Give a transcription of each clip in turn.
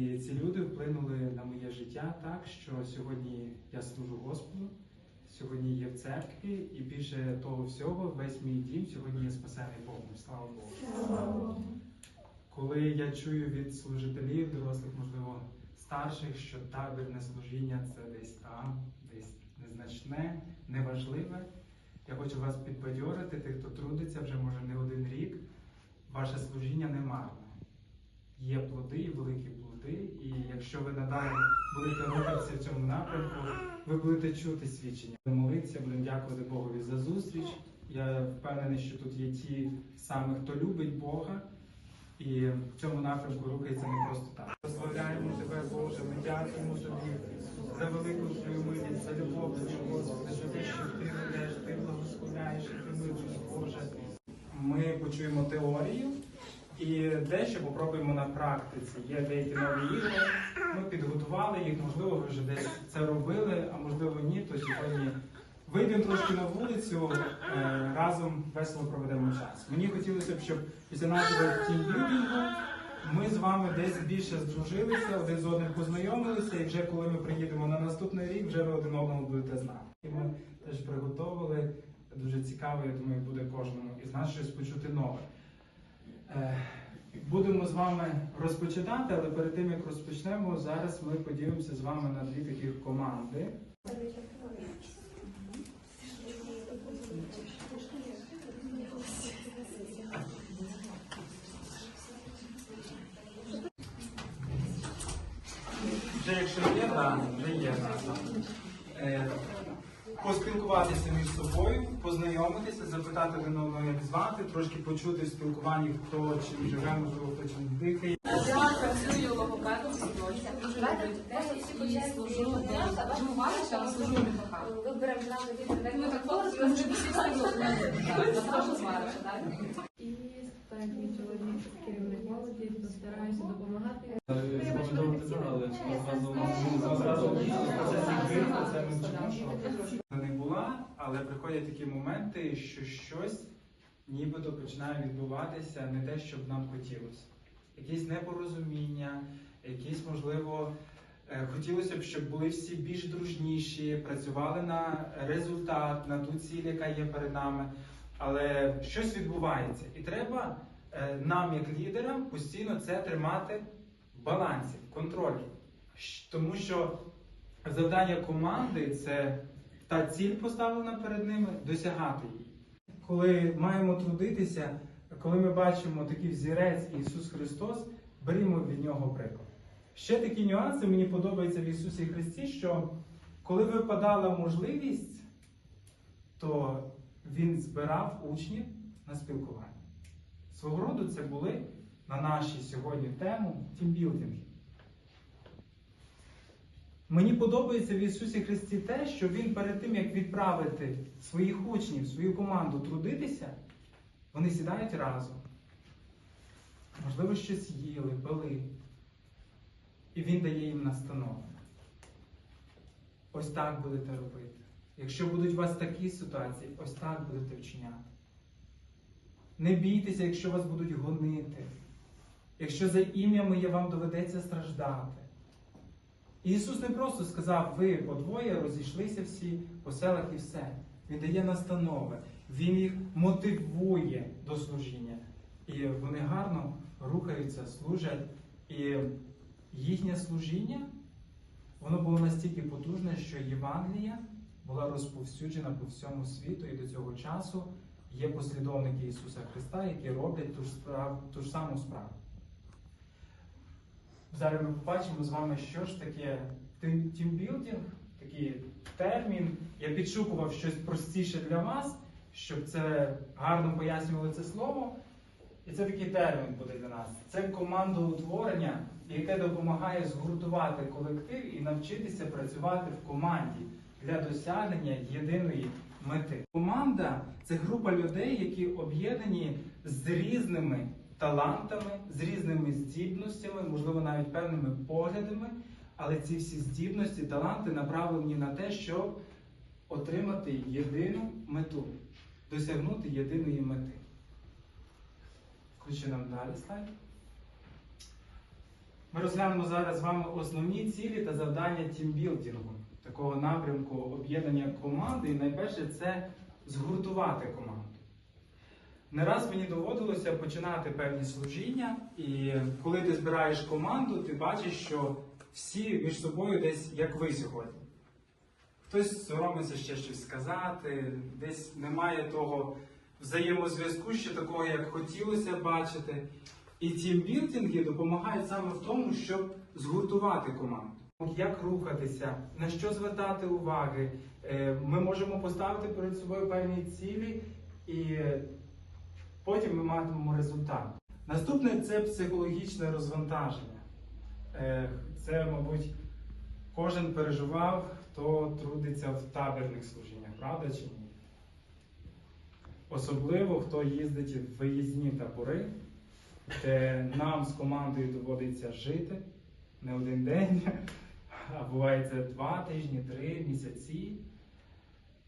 І ці люди вплинули на моє життя так, що сьогодні я служу Господу, сьогодні є в церкві, і більше того всього, весь мій дім сьогодні є спасений Богом. Слава Богу. Коли я чую від служителів, дорослих, можливо, старших, що табірне служіння це десь там, десь незначне, неважливе. Я хочу вас підбадьорити, тих, хто трудиться вже може не один рік. Ваше служіння не марне. Є плоди і великі плоди, і якщо ви надалі будете рухатися в цьому напрямку, ви будете чути свідчення. Будемо молитися, будемо дякувати Богові за зустріч. Я впевнений, що тут є ті саме, хто любить Бога, і в цьому напрямку рухається не просто так. Прославляємо тебе, Боже, ми дякуємо тобі за велику твою милість, за любов до Господи, за те, що ти ведеш, ти благословляєш, і ти милуєш, Боже. Ми почуємо теорію і дещо попробуємо на практиці. Є деякі нові ігри. Ми підготували їх, можливо, ви вже десь це робили, а можливо ні, то сьогодні вийдемо трошки на вулицю, е, разом весело проведемо час. Мені хотілося б, щоб після нашого тімбілдингу ми з вами десь більше здружилися, один з одним познайомилися, і вже коли ми приїдемо на наступний рік, вже ви один одного будете знати. І ми теж приготовили. Дуже цікаво, я думаю, буде кожному із нас щось почути нове. Е, Будемо з вами розпочинати, але перед тим як розпочнемо, зараз ми поділимося з вами на дві таких команди. Вже якщо є дані, вже є дані. Е, Поспілкуватися між собою, познайомитися, запитати один одного, як звати, трошки почути в спілкуванні, хто чим живе, можливо, хто чим дихає. Я працюю логопедом в садочку, дуже люблю дітей і служу живу важче, але служу не. Виберемо зразу від Ми так хлопці, ми вже так? І мій чоловік керівник молоді, то стараюся допомагати. Була, але приходять такі моменти, що щось нібито починає відбуватися не те, що б нам хотілося. Якісь непорозуміння, якісь, можливо, е, хотілося б, щоб були всі більш дружніші, працювали на результат, на ту ціль, яка є перед нами. Але щось відбувається. І треба е, нам, як лідерам, постійно це тримати в балансі, в контролі. Тому що завдання команди це та ціль поставлена перед ними, досягати її. Коли маємо трудитися, коли ми бачимо такий взірець Ісус Христос, берімо від нього приклад. Ще такі нюанси мені подобаються в Ісусі Христі, що коли випадала можливість, то Він збирав учнів на спілкування. Свого роду це були на нашій сьогодні тему тімбілдинги. Мені подобається в Ісусі Христі те, що Він перед тим, як відправити своїх учнів, свою команду трудитися, вони сідають разом. Можливо, щось їли, пили. І Він дає їм настанови. Ось так будете робити. Якщо будуть у вас такі ситуації, ось так будете вчиняти. Не бійтеся, якщо вас будуть гонити. Якщо за ім'я моє вам доведеться страждати. Ісус не просто сказав, ви подвоє розійшлися всі по селах і все. Він дає настанови, Він їх мотивує до служіння. І вони гарно рухаються, служать. І їхнє служіння воно було настільки потужне, що Євангелія була розповсюджена по всьому світу, і до цього часу є послідовники Ісуса Христа, які роблять ту ж, справу, ту ж саму справу. Зараз ми побачимо з вами, що ж таке тімбілдинг, такий термін. Я підшукував щось простіше для вас, щоб це гарно пояснювали це слово. І це такий термін буде для нас. Це командоутворення, яке допомагає згуртувати колектив і навчитися працювати в команді для досягнення єдиної мети. Команда це група людей, які об'єднані з різними талантами, з різними здібностями, можливо, навіть певними поглядами. Але ці всі здібності, таланти направлені на те, щоб отримати єдину мету, досягнути єдиної мети. Включи нам далі слайд. Ми розглянемо зараз з вами основні цілі та завдання тімбілдингу, такого напрямку об'єднання команди. І найперше це згуртувати команду. Не раз мені доводилося починати певні служіння, і коли ти збираєш команду, ти бачиш, що всі між собою десь як ви сьогодні. Хтось соромиться ще щось сказати, десь немає того взаємозв'язку, ще такого, як хотілося бачити. І тімбілдинги допомагають саме в тому, щоб згуртувати команду. Як рухатися, на що звертати уваги. Е, Ми можемо поставити перед собою певні цілі, і потім ми матимемо результат. Наступне це психологічне розвантаження. Е, Це, мабуть, кожен переживав, хто трудиться в табірних служіннях, правда чи ні? Особливо хто їздить в виїзні табори, де нам з командою доводиться жити не один день, а буває це два тижні, три місяці.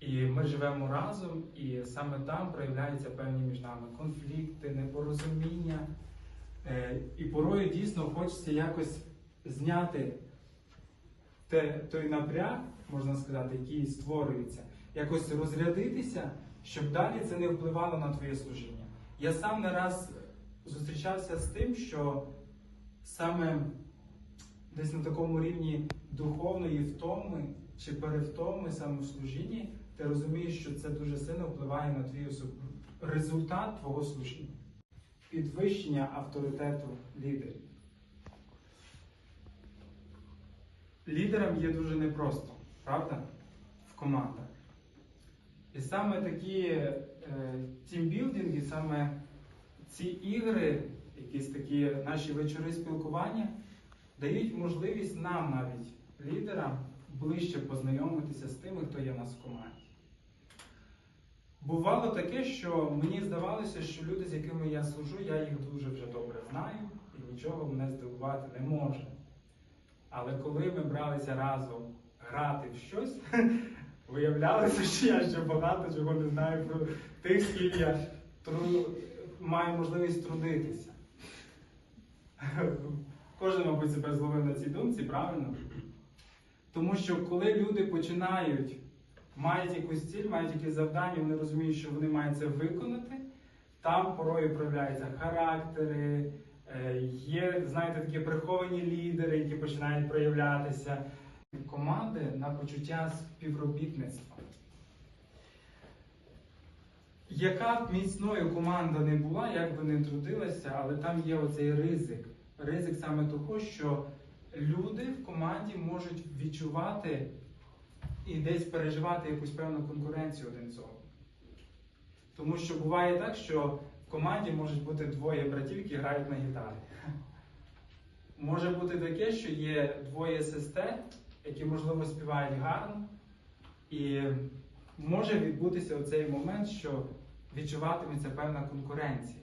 І ми живемо разом, і саме там проявляються певні між нами конфлікти, непорозуміння. Е, І порою дійсно хочеться якось зняти те, той напряг, можна сказати, який створюється, якось розрядитися, щоб далі це не впливало на твоє служіння. Я сам не раз зустрічався з тим, що саме десь на такому рівні духовної втоми чи перевтоми саме в служінні, ти розумієш, що це дуже сильно впливає на твій особ... результат твого служіння. Підвищення авторитету лідерів. Лідерам є дуже непросто, правда? В командах. І саме такі е, тімбілдинги, саме ці ігри, якісь такі наші вечори спілкування, дають можливість нам навіть, лідерам, ближче познайомитися з тими, хто є в нас в команді. Бувало таке, що мені здавалося, що люди, з якими я служу, я їх дуже вже добре знаю і нічого мене здивувати не може. Але коли ми бралися разом грати в щось, виявлялося, що я ще багато чого не знаю про тих, з ким я тру... маю можливість трудитися. Кожен, мабуть, себе зловив на цій думці, правильно? Тому що коли люди починають, мають якусь ціль, мають якесь завдання, вони розуміють, що вони мають це виконати, там порою проявляються характери, е, є, знаєте, такі приховані лідери, які починають проявлятися. Команди на почуття співробітництва. Яка б міцною команда не була, як би не трудилася, але там є оцей ризик. Ризик саме того, що люди в команді можуть відчувати і десь переживати якусь певну конкуренцію один з одним. Тому що буває так, що в команді можуть бути двоє братів, які грають на гітарі. Може бути таке, що є двоє сестер, які, можливо, співають гарно, і може відбутися оцей момент, що відчуватиметься певна конкуренція.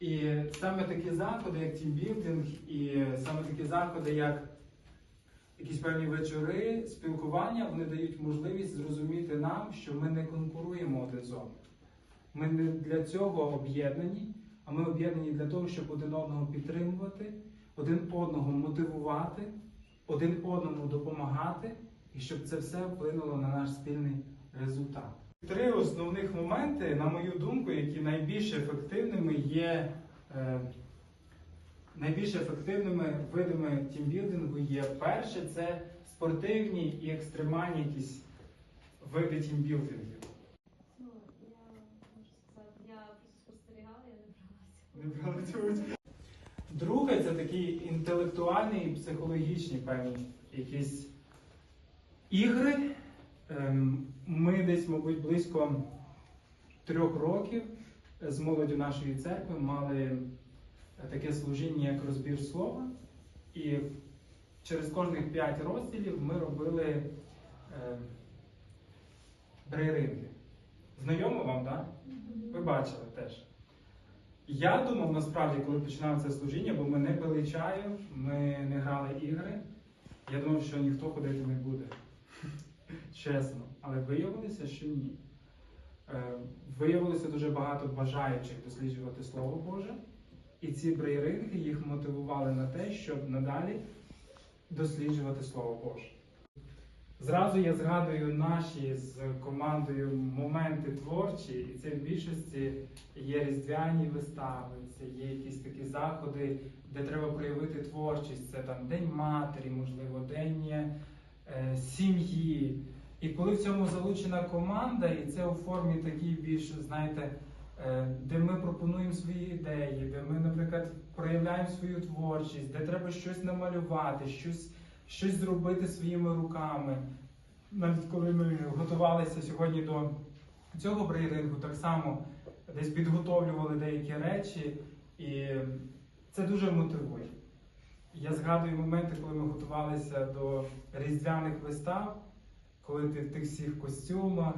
І саме такі заходи, як тімбілдинг, і саме такі заходи, як якісь певні вечори, спілкування, вони дають можливість зрозуміти нам, що ми не конкуруємо один з одним. Ми не для цього об'єднані, а ми об'єднані для того, щоб один одного підтримувати, один одного мотивувати, один одному допомагати, і щоб це все вплинуло на наш спільний результат. Три основних моменти, на мою думку, які найбільш ефективними є. Е, найбільш ефективними видами тімбілдингу є перше це спортивні і екстремальні якісь види тімбілдингів. Ну, я можу сказати, я просто спостерігала, я не Не цього. Друге, це такі інтелектуальні і психологічні певні якісь ігри. Ем, Ми десь, мабуть, близько трьох років з молоддю нашої церкви мали таке служіння, як розбір слова. І через кожних п'ять розділів ми робили е, брейринги. Знайомо вам, так? Ви бачили теж. Я думав насправді, коли починав це служіння, бо ми не пили чаю, ми не грали ігри. Я думав, що ніхто ходити не буде. Чесно. Але виявилося, що ні. Е, Виявилося дуже багато бажаючих досліджувати Слово Боже. І ці брейринги їх мотивували на те, щоб надалі досліджувати Слово Боже. Зразу я згадую наші з командою моменти творчі, і це в більшості є різдвяні вистави, це є якісь такі заходи, де треба проявити творчість. Це там День матері, можливо, День е, сім'ї. І коли в цьому залучена команда, і це у формі такій більш, знаєте, е, де ми пропонуємо свої ідеї, де ми, наприклад, проявляємо свою творчість, де треба щось намалювати, щось, щось зробити своїми руками. Навіть коли ми готувалися сьогодні до цього брейрингу, так само десь підготовлювали деякі речі, і це дуже мотивує. Я згадую моменти, коли ми готувалися до різдвяних вистав, коли ти в тих всіх костюмах,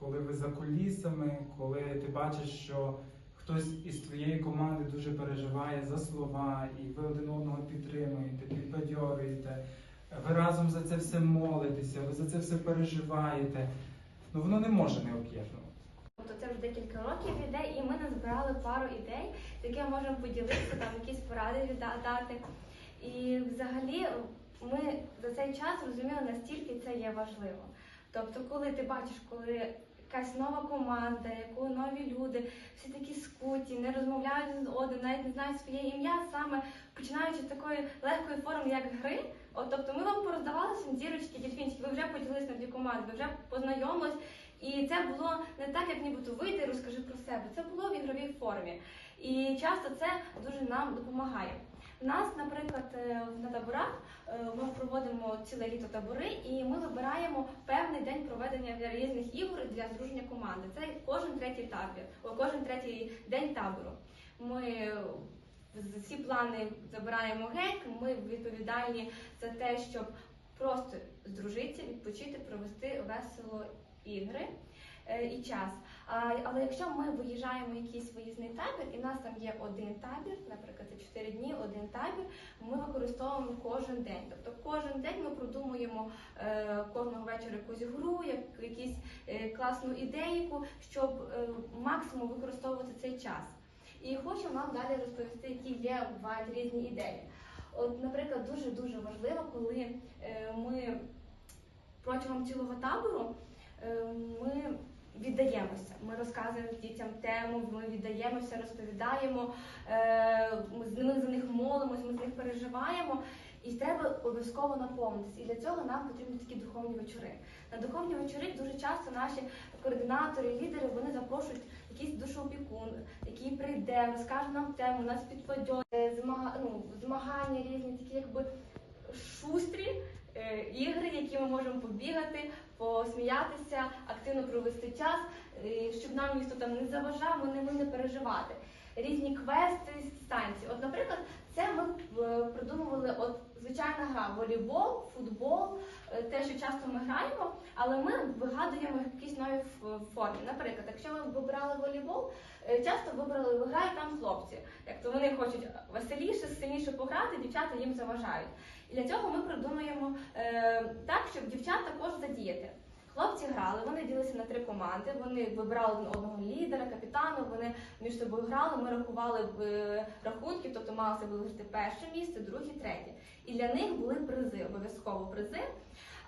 коли ви за кулісами, коли ти бачиш, що хтось із твоєї команди дуже переживає за слова, і ви один одного підтримуєте, підбадьорюєте, ви разом за це все молитеся, ви за це все переживаєте. Ну воно не може не об'єднувати. Тобто це вже декілька років іде, і ми назбирали пару ідей, з можемо поділитися, там якісь поради дати. І взагалі ми за цей час розуміли, наскільки це є важливо. Тобто, коли ти бачиш, коли якась нова команда, яку нові люди, всі такі скуті, не розмовляють з одним, навіть не знають своє ім'я, саме починаючи з такої легкої форми, як гри. От, тобто ми вам пороздавали сім дірочки, дільфінчики, ви вже поділилися на дві команди, ви вже познайомились. І це було не так, як нібито вийти розкажи про себе. Це було в ігровій формі. І часто це дуже нам допомагає. Нас, наприклад, е, на таборах е, ми проводимо ціле літо табори, і ми вибираємо певний день проведення різних ігор для здруження команди. Це кожен третій табір, кожен третій день табору. Ми е, всі плани забираємо геть. Ми відповідальні за те, щоб просто здружитися, відпочити, провести весело ігри і час. Але якщо ми виїжджаємо в якийсь виїзний табір, і в нас там є один табір, наприклад, це 4 дні, один табір, ми використовуємо кожен день. Тобто кожен день ми продумуємо е, кожного вечора якусь гру, як, якусь е, класну ідейку, щоб е, максимум використовувати цей час. І хочу вам далі розповісти, які є бувають різні ідеї. От, наприклад, дуже дуже важливо, коли е, ми протягом цілого табору е, ми віддаємося. Ми розказуємо дітям тему, ми віддаємося, розповідаємо, е, ми за них молимось, ми з них переживаємо. І треба обов'язково наповнитися. І для цього нам потрібні такі духовні вечори. На духовні вечори дуже часто наші координатори, лідери вони запрошують якийсь душоопікун, який прийде, розкаже нам тему, нас підпадьорить, змага, ну, змагання різні, такі якби шустрі е, ігри, які ми можемо побігати, посміятися, активно провести час, е, щоб нам ніхто там не заважав, вони не переживати. Різні квести, станції. От, наприклад, це ми е, придумували от звичайна гра волейбол, футбол, е, те, що часто ми граємо, але ми вигадуємо якісь нові формі. Наприклад, якщо ми вибирали волейбол, е, часто вибрали виграють там хлопці. Як то вони хочуть веселіше, сильніше пограти, дівчата їм заважають. І для цього ми придумуємо так, щоб дівчат також задіяти. Хлопці грали, вони ділилися на три команди. Вони вибирали одного лідера, капітана. Вони між собою грали. Ми рахували е, рахунки, тобто малося вилучити перше місце, друге, третє. І для них були призи, обов'язково призи.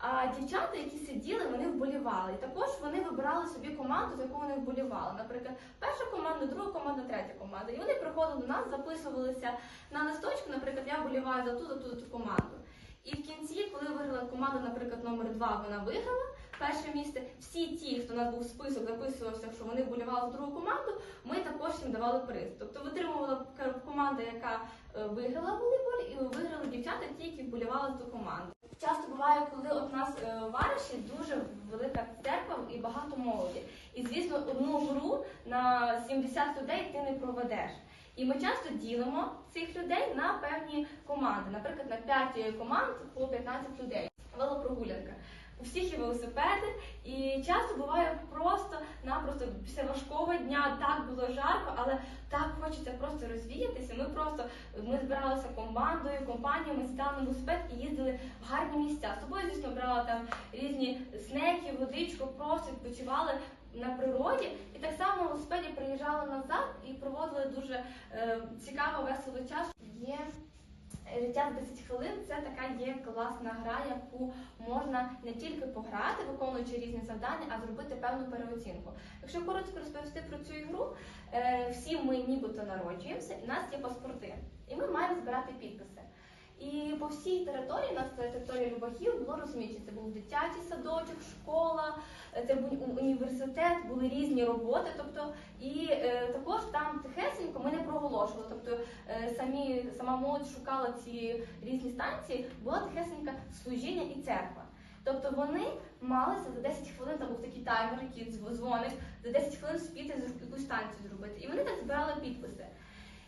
А дівчата, які сиділи, вони вболівали. І також вони вибирали собі команду, за яку вони вболівали. Наприклад, перша команда, друга команда, третя команда. І вони приходили до нас, записувалися на листочку. Наприклад, я вболіваю за ту, за ту, за ту команду. І в кінці, коли виграла команда, наприклад, номер 2 вона виграла перше місце. Всі ті, хто у нас був список, записувався, що вони вболівали за другу команду, ми також їм давали приз. Тобто витримувала команда, яка е, виграла в волейболі, і виграли дівчата, ті, які вболівали за ту команду. Часто буває, коли от нас е, Вариші дуже велика церква і багато молоді. І звісно, одну гру на 70 людей ти не проведеш. І ми часто ділимо цих людей на певні команди. Наприклад, на 5 команд по 15 людей. Велопрогулянка. У всіх є велосипеди, і часто буває просто-напросто після важкого дня так було жарко, але так хочеться просто розвіятися. Ми просто ми збиралися командою, компаніями, сідали на велосипед і їздили в гарні місця. З собою, звісно, брала там різні снеки, водичку, просто відпочивали на природі. І так само велосипеді приїжджали назад і проводили дуже е, цікаво, весело час. Є життя в 10 хвилин. Це така є класна гра, яку можна не тільки пограти, виконуючи різні завдання, а зробити певну переоцінку. Якщо коротко розповісти про цю ігру, е, всі ми нібито народжуємося, і нас є паспорти, і ми маємо збирати підписи. І по всій території, у нас на території Любахів було розміщено. Це був дитячий садочок, школа, це був університет, були різні роботи. Тобто, і е, також там тихесенько ми не проголошували. Тобто е, самі сама молодь шукала ці різні станції, була тихесенька служіння і церква. Тобто вони малися за 10 хвилин, там був такий таймер, який дз- дзвонить, за 10 хвилин спіти за якусь станцію зробити. І вони так збирали підписи.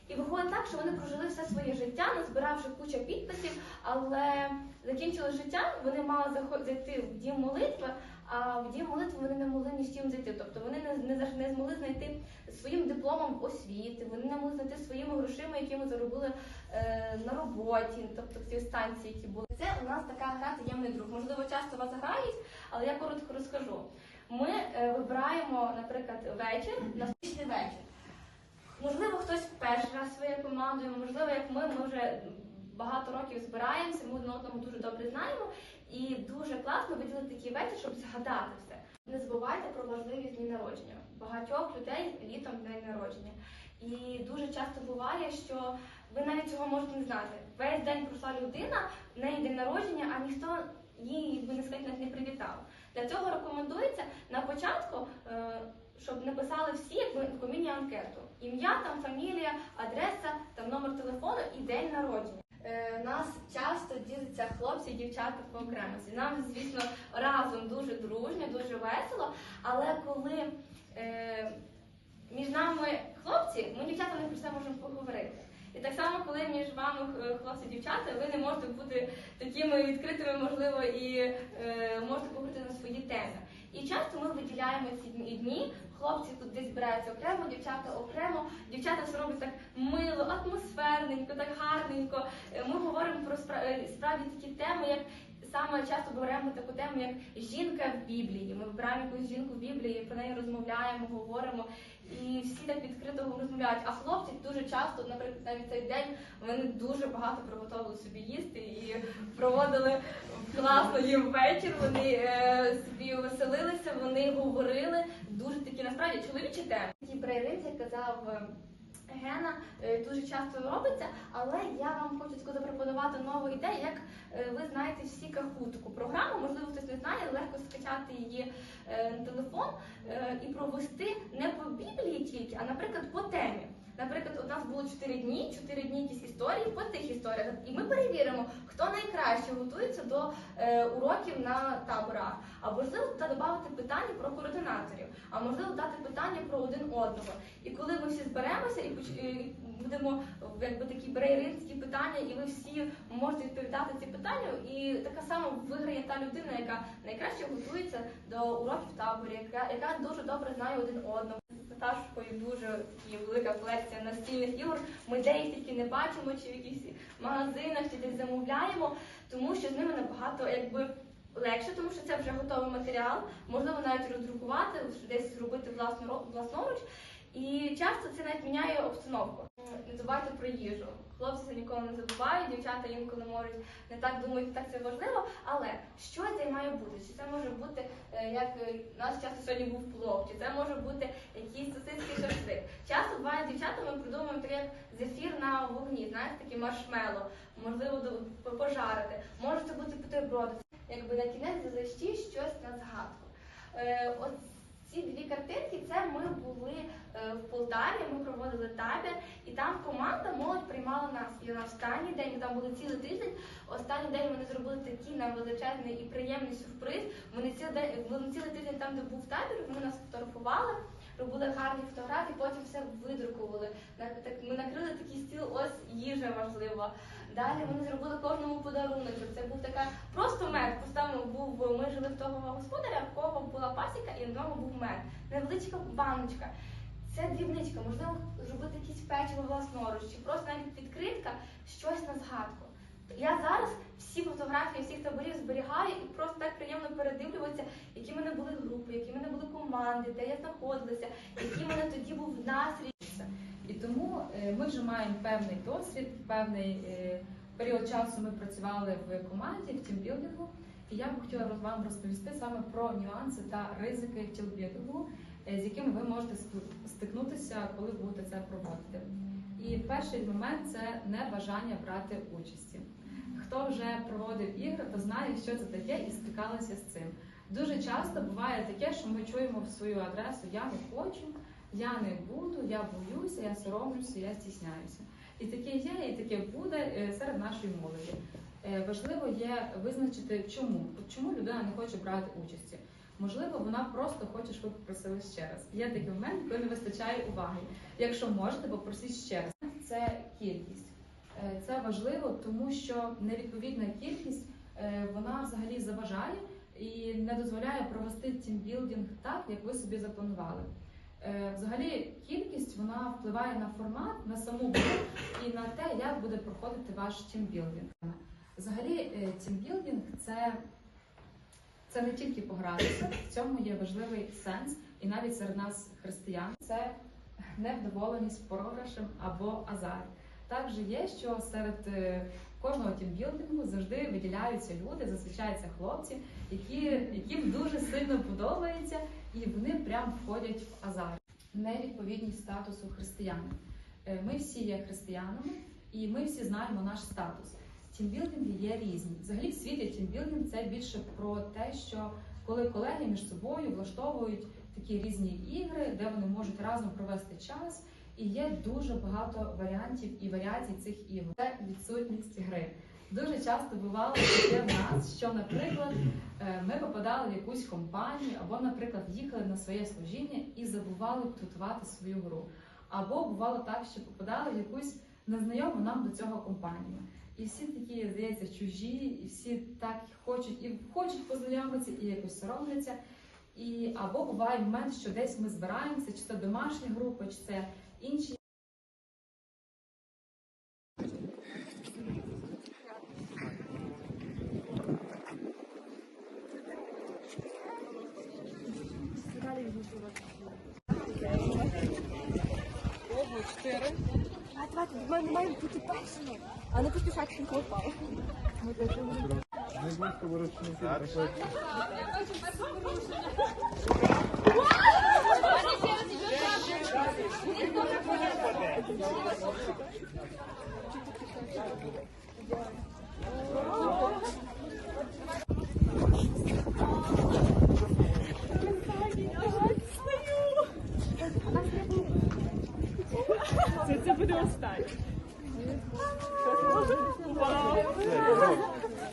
І виходить так, що вони прожили все своє життя, назбиравши кучу підписів, але закінчили життя, вони мали зайти в дім молитви, а в дім молитви вони не могли ні з чим зайти. Тобто вони не, не, не змогли знайти своїм дипломом освіти, вони не могли знайти своїми грошима, які ми заробили е, на роботі, тобто ці станції, які були. Це у нас така гра таємний друг. Можливо, часто вас грають, але я коротко розкажу. Ми е, вибираємо, наприклад, вечір, наступний вечір. Можливо, хтось перший раз своєю командою, можливо, як ми, ми вже багато років збираємося, ми один одного дуже добре знаємо, і дуже класно виділити такий вечір, щоб згадати все. Не забувайте про важливість дні народження. Багатьох людей літом день народження. І дуже часто буває, що ви навіть цього можете не знати. Весь день пройшла людина, в неї день народження, а ніхто її, би не сказати, не привітав. Для цього рекомендується на початку, е, щоб написали всі таку міні-анкету. Ім'я, там фамілія, адреса, там номер телефону і день народження. Е, нас часто діляться хлопці і дівчата по окремості. Нам, звісно, разом дуже дружньо, дуже весело, але коли е, між нами хлопці, ми дівчата не про це можемо поговорити. І так само, коли між вами е, хлопці дівчата, ви не можете бути такими відкритими, можливо, і е, можете поговорити на свої теми. І часто ми виділяємо ці дні. Хлопці тут десь збираються окремо, дівчата окремо. Дівчата все роблять так мило, атмосферненько, так гарненько. Е, Ми говоримо про е, справді такі теми, як саме часто беремо таку тему, як жінка в Біблії. Ми вибираємо якусь жінку в Біблії, про неї розмовляємо, говоримо. І всі так відкрито розмовляють. А хлопці дуже часто, наприклад, навіть цей день вони дуже багато приготували собі їсти і проводили класно їм вечір. Вони е, собі веселилися, вони говорили дуже такі насправді чоловічі теми. ті брейринці, казав. Гена е, дуже часто робиться, але я вам хочу запропонувати нову ідею, як е, ви знаєте всі каху таку програму, можливо, хтось не знає, легко скачати її е, на телефон і провести не по Біблії тільки, а наприклад по темі. Наприклад, у нас було 4 дні, 4 дні якісь історії по тих історіях. І ми перевіримо, хто найкраще готується до уроків на таборах. А можливо, додати питання про координаторів, а можливо дати питання про один одного. І коли ми всі зберемося і будемо якби такі брейринські питання, і ви всі можете відповідати ці питання, і така сама виграє та людина, яка найкраще готується до уроків таборі, яка, яка дуже добре знає один одного. З Наташкою дуже такі велика колекція настільних ігор. Ми де їх тільки не бачимо, чи в якихось магазинах, чи десь замовляємо, тому що з ними набагато якби. Легше, тому що це вже готовий матеріал, можливо навіть роздрукувати, десь зробити власноро- власноруч. І часто це навіть міняє обстановку. Не забувайте про їжу. Хлопці це ніколи не забувають, дівчата інколи можуть не так думають, так це важливо. Але що це має бути? Чи це може бути е, як е, у нас часто сьогодні був плов, чи це може бути якийсь сосиски шашлик. Часто буває дівчата, ми придумуємо таке як зефір на вогні, знаєте, такі маршмело, можливо, пожарити. Може це бути бутерброди. Якби на кінець залишті щось на згадку. Е, от ці дві картинки це ми були е, в Полтаві, ми проводили табір, і там команда молодь приймала нас. І на останній день ми там були цілий тиждень. Останній день вони зробили такий нам величезний і приємний сюрприз. Вони цілий день вони цілий тиждень там, де був табір, вони нас фотографували, робили гарні фотографії, потім все видрукували. Ми накрили такий стіл, ось їжа важлива. Далі вони зробили кожному подаруночок. Це був така просто мед. Поставимо був. Ми жили в того господаря, в кого була пасіка, і в нього був мед. Невеличка баночка. Це дрібничка, можливо, зробити якісь печиво власноруч, чи просто навіть відкритка, щось на згадку. Я зараз всі фотографії всіх таборів зберігаю і просто так приємно передивлюватися, які в мене були групи, які в мене були команди, де я знаходилася, який в мене тоді був настрій. І тому е, ми вже маємо певний досвід, певний е, період часу ми працювали в команді, в тімбілдингу. І я б хотіла вам розповісти саме про нюанси та ризики тімбілдингу, е, з якими ви можете стикнутися, коли будете це проводити. І перший момент це небажання брати участі. Хто вже проводив ігри, то знає, що це таке, і стикалися з цим. Дуже часто буває таке, що ми чуємо в свою адресу Я не хочу, я не буду, я боюся, я соромлюся, я стісняюся. І таке є, і таке буде е, серед нашої молоді. Е, Важливо є визначити, чому. Чому людина не хоче брати участі. Можливо, вона просто хоче, щоб попросили ще раз. Є такий момент, коли не вистачає уваги. Якщо можете, попросіть ще раз. Це кількість. Е, Це важливо, тому що невідповідна кількість е, вона взагалі заважає і не дозволяє провести тімбілдинг так, як ви собі запланували. Е, Взагалі, кількість вона впливає на формат, на саму гру і на те, як буде проходити ваш тімбілдинг. Взагалі, тімбілдинг це, це не тільки погратися, в цьому є важливий сенс, і навіть серед нас християн це невдоволеність програшем або азарт. Також є, що серед е, кожного тімбілдингу завжди виділяються люди, зазвичай це хлопці, які, яким дуже сильно подобається, і вони прям входять в азарт. Невідповідність статусу християни. Е, Ми всі є християнами, і ми всі знаємо наш статус. Тімбілдинги є різні. Взагалі в світі тімбілдинг це більше про те, що коли колеги між собою влаштовують такі різні ігри, де вони можуть разом провести час. І є дуже багато варіантів і варіацій цих ігор. Це відсутність гри. Дуже часто бувало таке в нас, що, наприклад, е, ми попадали в якусь компанію, або, наприклад, їхали на своє служіння і забували підготувати свою гру. Або бувало так, що попадали в якусь незнайому нам до цього компанію. І всі такі, здається, чужі, і всі так хочуть і хочуть познайомитися, і якось соромляться. І або буває момент, що десь ми збираємося, чи це домашня група, чи це інші. А давайте ми маємо бути першими, а не поспішати, щоб не впало.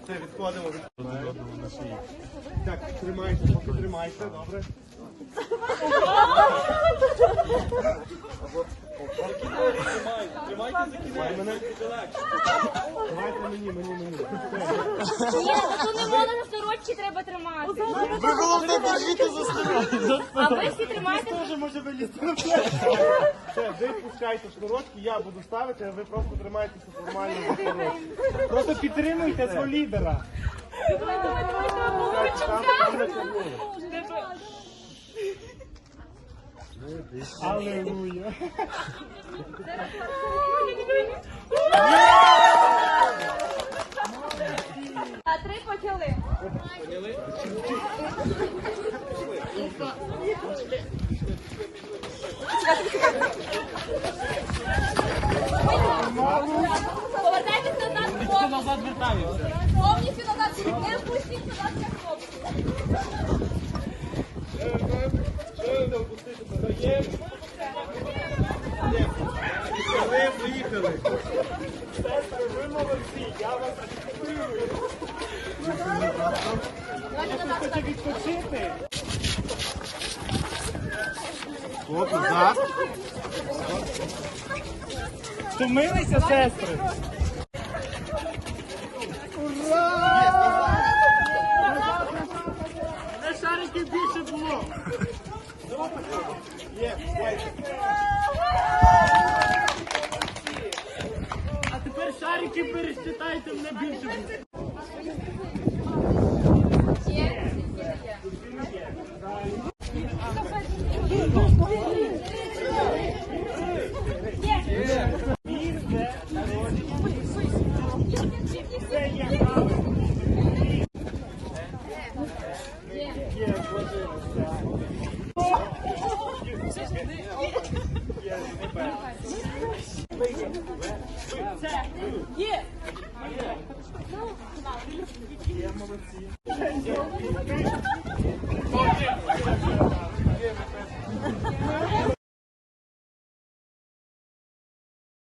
Це відходимо від одного на шиї. Так, тримайте, поки тримайте, добре. Тримайте за кінець. Давайте мені, мені, мені. Ні, тут не можна на сорочці треба тримати. Ви головне держите за сторону. А ви всі тримайте. Теж може вилізти на. Все, ви пускайте шнурочки, я буду ставити, а ви просто тримайтеся формально за шнурочки. Просто підтримуйте свого лідера. Так, там, там на червоно. Аллилуйя. А три почали. Повертайтеся назад, вертається? повністю назад. Не впустіть цих хлопців. Ви поїхали. Ви молодці, я вас підтримую. Я хочу відпочити. От, назад. Втомилися, сестри? Не шариків більше було. Є, давайте. А тепер шарики пересчитайте мене більше.